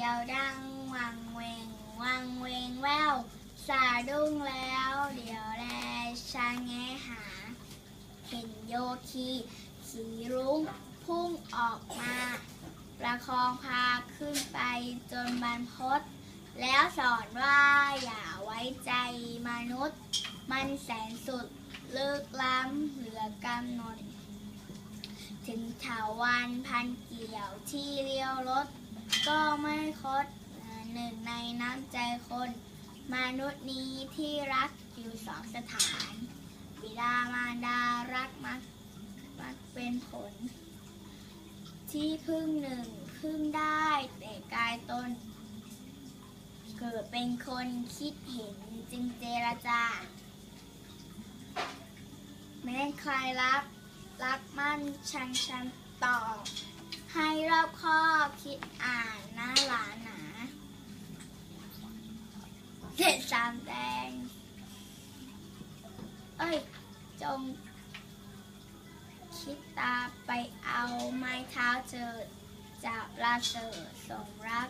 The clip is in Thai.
ียวดังวังเวงวังเวงแววสาดุ้งแล้วเดี๋ยวแลช่างแงหา เห็นโยคีสีรุ้งพุ่งออกมา ประคองพาขึ้นไปจนบรรพตแล้วสอนว่าอย่าไว้ใจมนุษย์ มันแสนสุดเลิกล้ำเหลือกำหนด ถึงถาวันพันเกี่ยวที่เลี้ยวรถ ก็ไม่คดหนึ่งในน้ำใจคน มนุษย์นี้ที่รักอยู่สองสถาน บิดามารดารักมักมักเป็นผล ที่พึ่งหนึ่งพึ่งได้แต่กายตน เกิดเป็นคนคิดเห็นจึงเจรจา แม้ใครรักรักมั่นชังชันต่อให้รอบ คิดอ่านหน้าหลานหนาเจ็ดสามแดง เอ้ย จง คิดตาไปเอาไม้เท้าเจิดจับลาเสิร์ส่งรัก